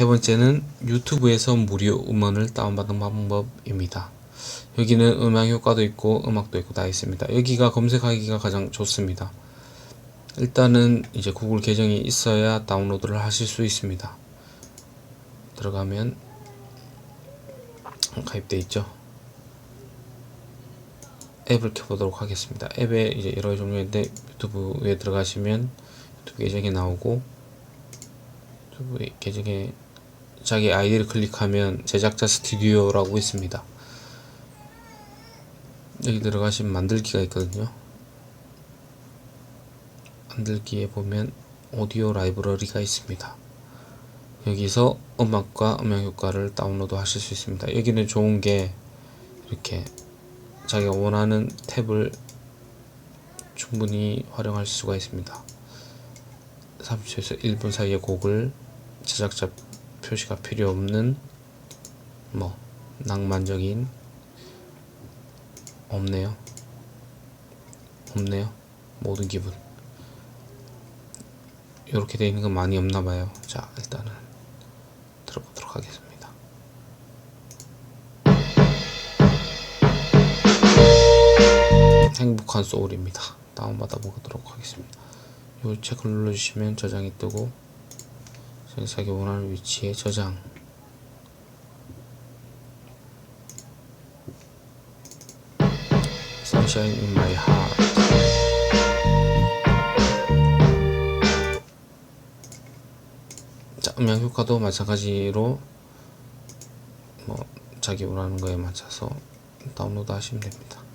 세 번째는 유튜브에서 무료 음원을 다운받는 방법입니다. 여기는 음향 효과도 있고 음악도 있고 다 있습니다. 여기가 검색하기가 가장 좋습니다. 일단은 이제 구글 계정이 있어야 다운로드를 하실 수 있습니다. 들어가면 가입돼 있죠. 앱을 켜보도록 하겠습니다. 앱에 이제 여러 종류인데 유튜브에 들어가시면 유튜브 계정이 나오고 유튜브 계정에 자기 아이디를 클릭하면 제작자 스튜디오라고 있습니다. 여기 들어가시면 만들기가 있거든요. 만들기에 보면 오디오 라이브러리가 있습니다. 여기서 음악과 음향 효과를 다운로드 하실 수 있습니다. 여기는 좋은 게 이렇게 자기가 원하는 탭을 충분히 활용할 수가 있습니다. 30초에서 1분 사이의 곡을 제작자 표시가 필요 없는 뭐 낭만적인 없네요. 없네요. 모든 기분. 이렇게 되어 있는 건 많이 없나 봐요. 자, 일단은 들어보도록 하겠습니다. 행복한 소울입니다. 다운받아 보도록 하겠습니다. 이 체크를 눌러주시면 저장이 뜨고 자기 원하는 위치에 저장 Sunshine in my heart 자, 음향 효과도 마찬가지로 뭐 자기 원하는 거에 맞춰서 다운로드 하시면 됩니다.